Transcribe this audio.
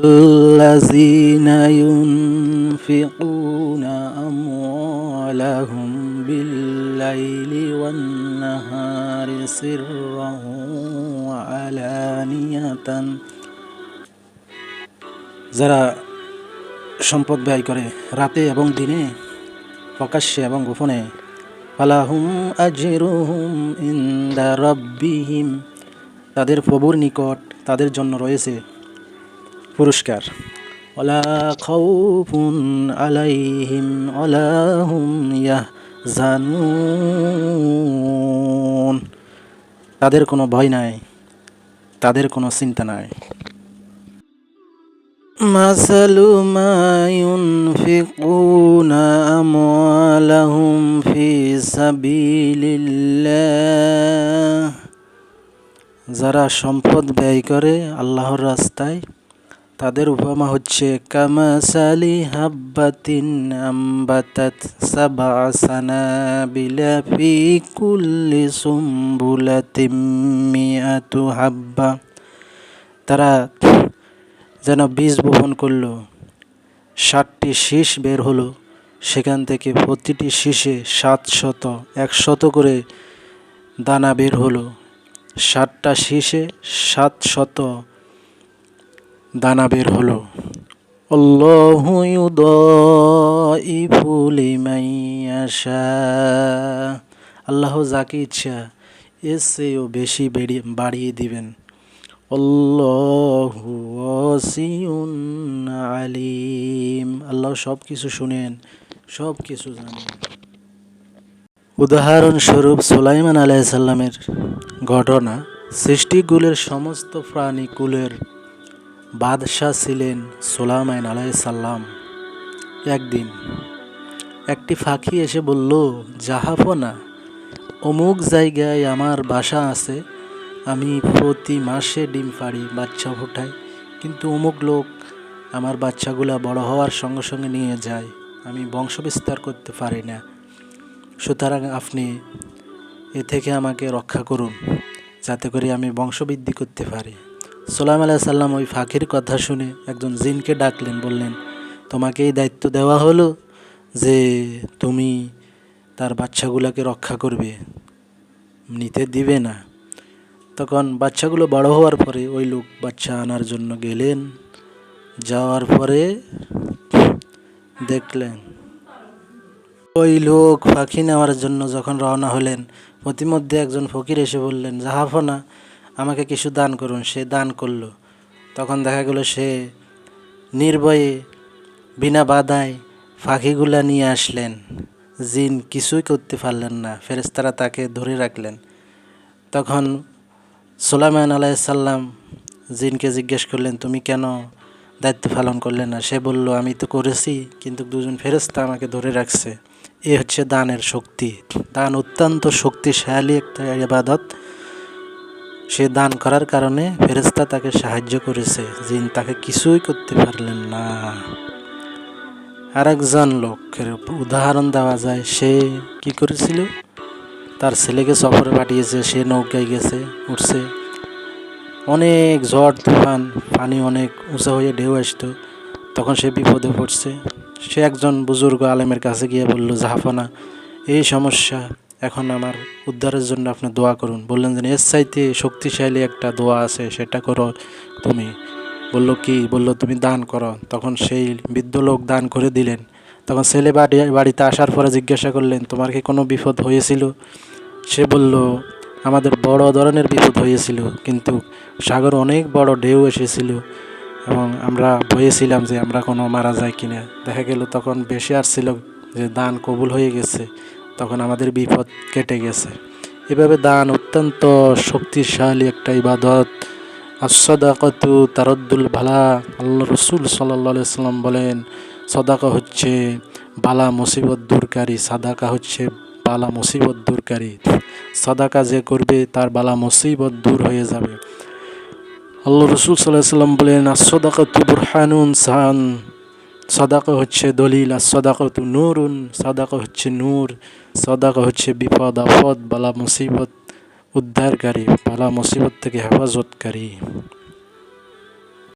الذين ينفقون أموالهم بالليل والنهار سرا وعلانية যারা সম্পদ ব্যয় করে রাতে এবং দিনে প্রকাশ্যে এবং গোপনে ফালাহুম আজরুহুম ইন্দা রব্বিহিম তাদের প্রভুর নিকট তাদের জন্য রয়েছে পুরস্কার ওলা খাউফুন আলাইহিম ওলা হুম ইয়াহজানুন তাদের কোনো ভয় নাই তাদের কোনো চিন্তা নাই مثل ما ينفقون أموالهم في سبيل الله যারা সম্পদ ব্যয় করে আল্লাহর রাস্তায় তাদের উপমা হচ্ছে কামাসালি হাব্বাতিন আম্বাতাত সাবা সানাবিলা ফি কুল্লি সুম্বুলাতিম মিআতু হাব্বা। তারা যেন বীজ বপন করল, ষাটটি শীষ বের হলো, সেখান থেকে প্রতিটি শীষে সাত শত একশত করে দানা বের হলো। ষাটটা শীষে সাত শত দানা বের হলো। আল্লাহু যাকে ইচ্ছা এর চেয়েও বেশি বাড়িয়ে দিবেন। আলিম। আল্লাহ সব কিছু শুনেন সব কিছু জানেন। উদাহরণস্বরূপ সুলাইমান আলাইসাল্লামের ঘটনা সৃষ্টিগুলের সমস্ত প্রাণী কুলের বাদশাহ ছিলেন সোলামাইন আলাইসাল্লাম একদিন একটি ফাঁকি এসে বলল জাহাফনা অমুক জায়গায় আমার বাসা আছে, আমি প্রতি মাসে ডিম পাড়ি, বাচ্চা ফোটাই। কিন্তু অমুক লোক আমার বাচ্চাগুলা বড় হওয়ার সঙ্গে সঙ্গে নিয়ে যায়, আমি বংশ বিস্তার করতে পারি না। সুতরাং আপনি এ থেকে আমাকে রক্ষা করুন, যাতে করে আমি বংশবৃদ্ধি করতে পারি। সোলাম আলাহ সাল্লাম ওই ফাঁকির কথা শুনে একজন জিনকে ডাকলেন, বললেন তোমাকে এই দায়িত্ব দেওয়া হলো যে তুমি তার বাচ্চাগুলোকে রক্ষা করবে, নিতে দিবে না। তখন বাচ্চাগুলো বড় হওয়ার পরে ওই লোক বাচ্চা আনার জন্য গেলেন। যাওয়ার পরে দেখলেন, ওই লোক ফাঁকি নেওয়ার জন্য যখন রওনা হলেন প্রতিমধ্যে একজন ফকির এসে বললেন, জাহাফনা আমাকে কিছু দান করুন, সে দান করল। তখন দেখা গেল সে নির্ভয়ে বিনা বাধায় পাখিগুলা নিয়ে আসলেন। জিন কিছুই করতে পারলেন না ফেরেস্তারা তাকে ধরে রাখলেন। তখন সোলাইমান আলাইসাল্লাম জিনকে জিজ্ঞেস করলেন, তুমি কেন দায়িত্ব পালন করলে না? সে বলল, আমি তো করেছি, কিন্তু দুজন ফেরেস্তা আমাকে ধরে রাখছে। এ হচ্ছে দানের শক্তি। দান অত্যন্ত শক্তিশালী একটা ইবাদত। সে দান করার কারণে ফেরেস্তা তাকে সাহায্য করেছে জিন তাকে কিছুই করতে পারলেন না। আর একজন লোকের উদাহরণ দেওয়া যায়, সে কি করেছিল? তার ছেলেকে সফরে পাঠিয়েছে, সে নৌকায় গেছে, উঠছে। অনেক ঝড়, তুফান, পানি অনেক উঁচা হয়ে ঢেউ আসতো। তখন সে বিপদে পড়ছে। সে একজন বুজুর্গ আলেমের কাছে গিয়ে বলল জাহাফানা এই সমস্যা এখন আমার উদ্ধারের জন্য আপনি দোয়া করুন। বললেন যে, এর চাইতে শক্তিশালী একটা দোয়া আছে, সেটা করো তুমি। বলল, কি? বলল, তুমি দান করো। তখন সেই বৃদ্ধ লোক দান করে দিলেন। তখন ছেলে বাড়ি, বাড়িতে আসার পরে জিজ্ঞাসা করলেন, তোমার কি কোনো বিপদ হয়েছিল? সে বলল, আমাদের বড় ধরনের বিপদ হয়েছিল, কিন্তু সাগর অনেক বড় ঢেউ এসেছিল এবং আমরা ভয়েছিলাম যে, আমরা কোনো মারা যায় কিনা। দেখা গেল, তখন বেশি আসছিল যে, দান কবুল হয়ে গেছে। তখন আমাদের বিপদ কেটে গেছে। এভাবে দান অত্যন্ত শক্তিশালী একটা ইবাদত। আসদাকতু তারদ্দুল ভালা আল্লাহ রসুল সাল্লা সাল্লাম বলেন, সদাকা হচ্ছে বালা মুসিবত দূরকারী, সাদাকা হচ্ছে বালা মুসিবত দূরকারী। সাদাকা যে করবে তার বালা মুসিবত দূর হয়ে যাবে। আল্লাহ রসুল সাল্লাহ সাল্লাম বলেন আসদাকা তু বুরহানুন সান। সদাকা হচ্ছে দলিল, আর সদাকা তু নুরুন, সদাকা হচ্ছে নূর, সদাকা হচ্ছে বিপদ, আপদ, বালা, মুসিবত, উদ্ধারকারী, বালা, মুসিবত থেকে হেফাজতকারী।